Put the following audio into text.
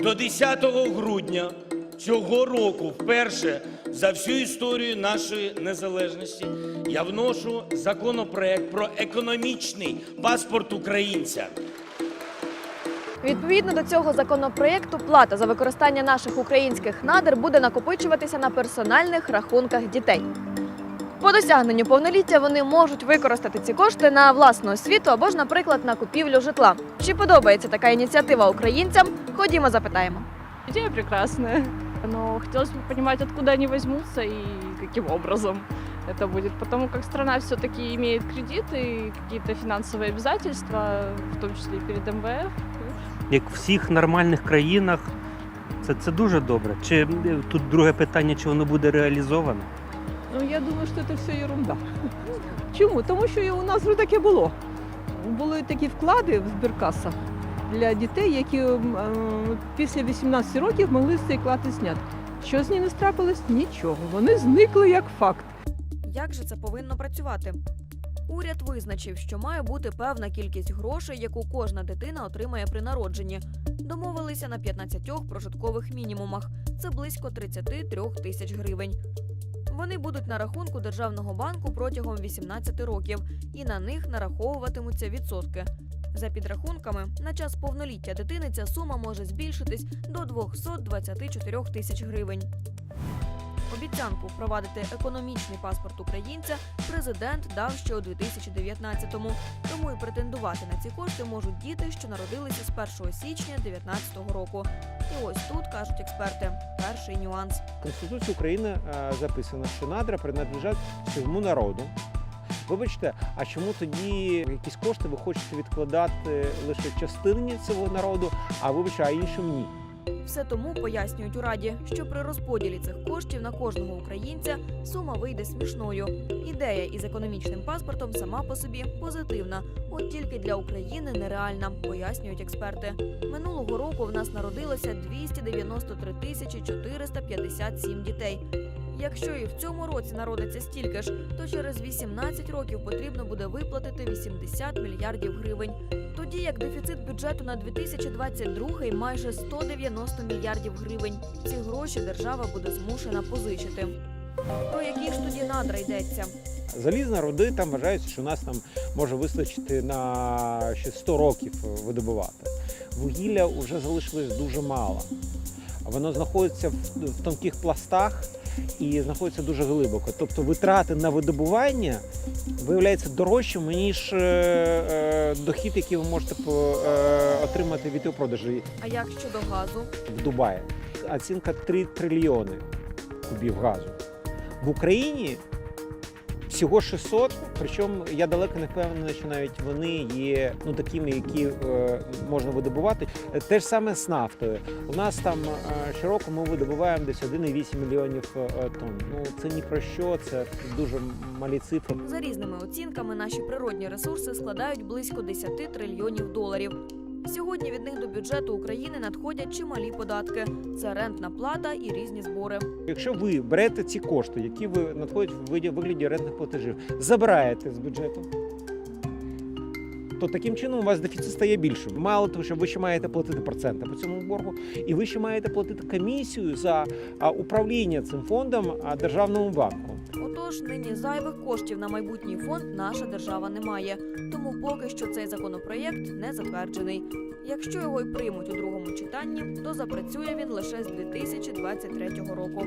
до 10 грудня цього року, вперше за всю історію нашої незалежності, я вношу законопроект про економічний паспорт українця. Відповідно до цього законопроєкту, плата за використання наших українських надр буде накопичуватися на персональних рахунках дітей. По досягненню повноліття вони можуть використати ці кошти на власну освіту або ж, наприклад, на купівлю житла. Чи подобається така ініціатива українцям? Ходімо, запитаємо. Идея прекрасная, но хотелось бы понимать, откуда они возьмутся и каким образом это будет, потому как страна все-таки имеет кредиты и какие-то финансовые обязательства, в том числе и перед МВФ. як в всіх нормальних країнах. Це, це дуже добре. Чи е, тут друге питання, чи воно буде реалізовано? Ну, я думаю, що це все ерунда. Чому? Тому що у нас вже таке було. Були такі вклади в збіркасах для дітей, які е, після 18 років могли з цей вклад зняти. Що з ними трапилось? Нічого. Вони зникли як факт. Як же це повинно працювати? Уряд визначив, що має бути певна кількість грошей, яку кожна дитина отримає при народженні. Домовилися на 15 прожиткових мінімумах. Це близько 33 тисяч гривень. Вони будуть на рахунку державного банку протягом 18 років, і на них нараховуватимуться відсотки. За підрахунками, на час повноліття дитини ця сума може збільшитись до 224 тисяч гривень. Обіцянку впровадити економічний паспорт українця президент дав ще у 2019-му. Тому і претендувати на ці кошти можуть діти, що народилися з 1 січня 2019 року. І ось тут кажуть експерти: перший нюанс. Конституції України е, записано, що надра принадлежать всьому народу. Вибачте, а чому тоді якісь кошти ви хочете відкладати лише частині цього народу, а вибачте, а іншим ні? Все тому пояснюють у раді, що при розподілі цих коштів на кожного українця сума вийде смішною. Ідея із економічним паспортом сама по собі позитивна, от тільки для України нереальна, пояснюють експерти. Минулого року в нас народилося 293 тисячі 457 дітей. Якщо і в цьому році народиться стільки ж, то через 18 років потрібно буде виплатити 80 мільярдів гривень. Тоді як дефіцит бюджету на 2022 майже 190 мільярдів гривень. Ці гроші держава буде змушена позичити. Про які ж тоді надра йдеться? Залізна руди там вважається, що у нас там може вистачити на ще 100 років видобувати. Вугілля вже залишилось дуже мало. Воно знаходиться в, в тонких пластах і знаходиться дуже глибоко. Тобто витрати на видобування виявляються дорожчими, ніж е, е, дохід, який ви можете е, отримати від його продажу А як щодо газу? в Дубаї. Оцінка 3 трильйони кубів газу. В Україні всього 600, причому я далеко не впевнений, що навіть вони є ну, такими, які е, можна видобувати. Те ж саме з нафтою. У нас там е, щороку ми видобуваємо десь 1,8 мільйонів е, тонн. Ну це ні про що, це дуже малі цифри. За різними оцінками, наші природні ресурси складають близько 10 трильйонів доларів. Сьогодні від них до бюджету України надходять чималі податки: це рентна плата і різні збори. Якщо ви берете ці кошти, які ви надходять в вигляді рентних платежів, забираєте з бюджету, то таким чином у вас дефіцит стає більшим. Мало того, що ви ще маєте платити проценти по цьому боргу, і ви ще маєте платити комісію за управління цим фондом державному банку. Отож, нині зайвих коштів на майбутній фонд наша держава не має. Тому поки що цей законопроєкт не затверджений. Якщо його й приймуть у другому читанні, то запрацює він лише з 2023 року.